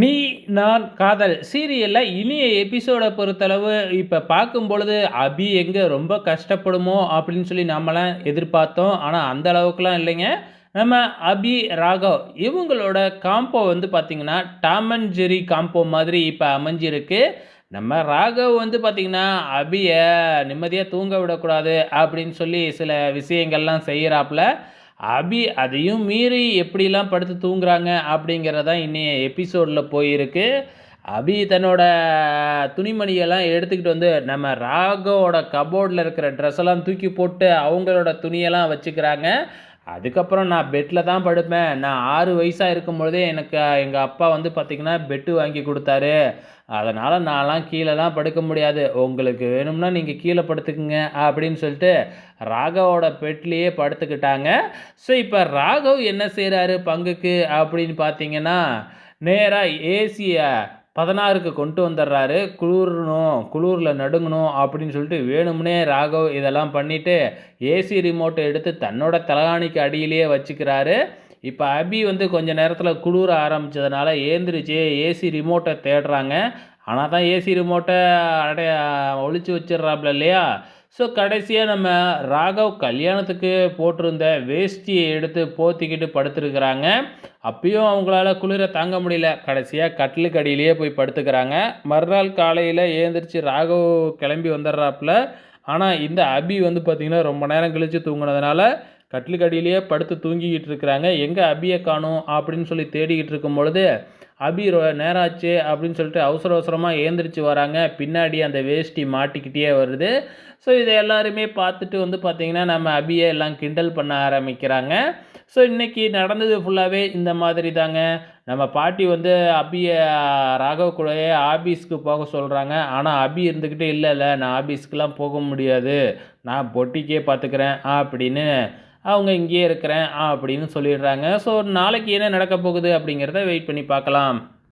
நீ நான் காதல். சீரியலில் இனிய எபிசோடை பொறுத்தளவு இப்போ பார்க்கும் பொழுது அபி எங்கே ரொம்ப கஷ்டப்படுமோ அப்படின்னு சொல்லி நம்மலாம் எதிர்பார்த்தோம். ஆனால் அந்த அளவுக்குலாம் இல்லைங்க. நம்ம அபி ராகவ் இவங்களோட காம்போ வந்து பார்த்திங்கன்னா டாம் அண்ட் ஜெரி காம்போ மாதிரி இப்போ அமைஞ்சிருக்கு. நம்ம ராகவ் வந்து பார்த்திங்கன்னா அபியை நிம்மதியாக தூங்க விடக்கூடாது அப்படின்னு சொல்லி சில விஷயங்கள்லாம் செய்கிறாப்புல அபி அதையும் மீறி எப்படிலாம் படுத்து தூங்குறாங்க அப்படிங்கிறதான் இன்னைய எபிசோடில் போயிருக்கு. அபி தன்னோட துணிமணியெல்லாம் எடுத்துக்கிட்டு வந்து நம்ம ராகவோட கபோர்டில் இருக்கிற ட்ரெஸ்ஸெல்லாம் தூக்கி போட்டு அவங்களோட துணியெல்லாம் வச்சுக்கிறாங்க. அதுக்கப்புறம் நான் பெட்டில் தான் படுப்பேன். நான் ஆறு வயசாக இருக்கும் பொழுதே எனக்கு எங்கள் அப்பா வந்து பார்த்திங்கன்னா பெட்டு வாங்கி கொடுத்தாரு. அதனால் நான்லாம் கீழேலாம் படுக்க முடியாது. உங்களுக்கு வேணும்னா நீங்கள் கீழே படுத்துக்குங்க அப்படின்னு சொல்லிட்டு ராகவோட பெட்லேயே படுத்துக்கிட்டாங்க. ஸோ இப்போ ராகவ் என்ன செய்கிறாரு பங்குக்கு அப்படின்னு பார்த்தீங்கன்னா நேராக ஏசியை பதினாறுக்கு கொண்டு வந்துடுறாரு. குளிரணும் குளிரில் நடுங்கணும் அப்படின்னு சொல்லிட்டு வேணும்னே ராகவ் இதெல்லாம் பண்ணிவிட்டு ஏசி ரிமோட்டை எடுத்து தன்னோட தலகாணிக்கு அடியிலேயே வச்சுக்கிறாரு. இப்போ அபி வந்து கொஞ்ச நேரத்தில் குளிர ஆரம்பித்ததுனால ஏந்திரிச்சு ஏசி ரிமோட்டை தேடுறாங்க. ஆனால் தான் ஏசி ரிமோட்டை அடைய ஒழிச்சு வச்சிடுறாப்புல இல்லையா? ஸோ கடைசியாக நம்ம ராகவ் கல்யாணத்துக்கு போட்டிருந்த வேஷ்டியை எடுத்து போத்திக்கிட்டு படுத்துருக்குறாங்க. அப்பயும் அவங்களால குளிர தாங்க முடியல. கடைசியாக கட்டிலுக்கு அடியிலேயே போய் படுத்துக்கிறாங்க. மறுநாள் காலையில் ஏந்திரிச்சு ராகவ் கிளம்பி வந்துடுறாப்புல. ஆனால் இந்த அபி வந்து பார்த்திங்கன்னா ரொம்ப நேரம் கழித்து தூங்கினதுனால கட்டிலுக்கு அடியிலேயே படுத்து தூங்கிக்கிட்டு இருக்கிறாங்க. எங்கே அபியை காணும் அப்படின்னு சொல்லி தேடிக்கிட்டு இருக்கும் பொழுது அபி நேராச்சு அப்படின்னு சொல்லிட்டு அவசர அவசரமாக ஏந்திரிச்சு வராங்க. பின்னாடி அந்த வேஷ்டி மாட்டிக்கிட்டே வருது. ஸோ இதை எல்லாருமே பார்த்துட்டு வந்து பார்த்திங்கன்னா நம்ம அபியை எல்லாம் கிண்டல் பண்ண ஆரம்பிக்கிறாங்க. ஸோ இன்றைக்கி நடந்தது ஃபுல்லாகவே இந்த மாதிரி தாங்க. நம்ம பாட்டி வந்து அபியை ராகவ் கூடயே ஆபீஸ்க்கு போக சொல்கிறாங்க ஆனால் அபி இருந்துக்கிட்டே இல்லை இல்லை நான் ஆபீஸ்க்கெலாம் போக முடியாது. நான் பொட்டிக்கே பார்த்துக்கிறேன். அப்படின்னு அவங்க இங்கேயே இருக்கிறேன் அப்படின்னு சொல்லிடுறாங்க. ஸோ நாளைக்கு என்ன நடக்க போகுது அப்படிங்கிறத வெயிட் பண்ணி பார்க்கலாம்.